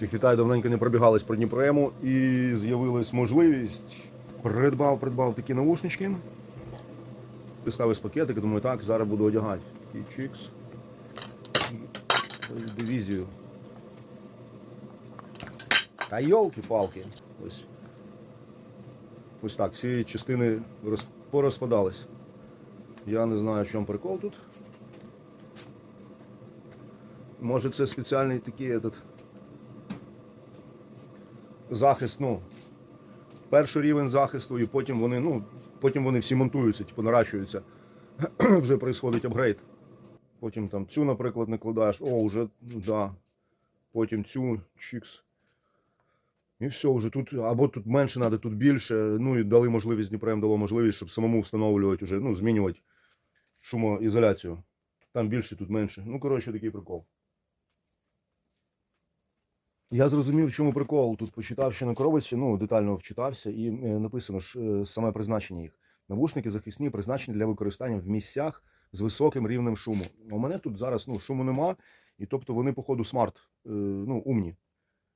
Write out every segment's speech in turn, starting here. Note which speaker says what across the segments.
Speaker 1: Всіх вітаю, давненько не пробігались про Дніпроему і з'явилась можливість. Придбав, придбав такі наушнички. Поставив з пакетика, думаю, так, зараз буду одягати. Такий чікс. Дивізію. Та йолки-палки. Ось. Ось так, всі частини роз... порозпадались. Я не знаю, в чому прикол тут. Може це спеціальний такий этот, захист, ну, перший рівень захисту, і потім вони, ну, потім вони всі монтуються, типу наращуються. вже происходить апгрейд. Потім там цю, наприклад, накладаєш, о, вже, ну да. Потім цю, чікс. І все, вже тут, або тут менше треба, тут більше. Ну і дали можливість, Дніпрем дало можливість, щоб самому встановлювати вже, ну, змінювати шумоізоляцію. Там більше, тут менше. Ну, коротше, такий прикол. Я зрозумів, в чому прикол. Тут почитав ще на коробочці, ну, детально вчитався, і е, написано ж е, саме призначення їх. Навушники захисні призначені для використання в місцях з високим рівнем шуму. У мене тут зараз ну, шуму нема, і тобто вони, походу, смарт, е, ну, умні.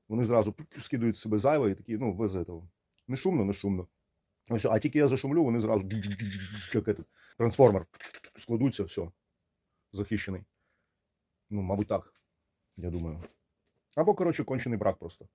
Speaker 1: Вони зразу скидують себе зайве і такі, ну, без этого. Не шумно, не шумно. Ось, а тільки я зашумлю, вони зразу трансформер складуться, все. Захищений. Ну, мабуть, так. Я думаю. Або, коротше, кончений брак просто.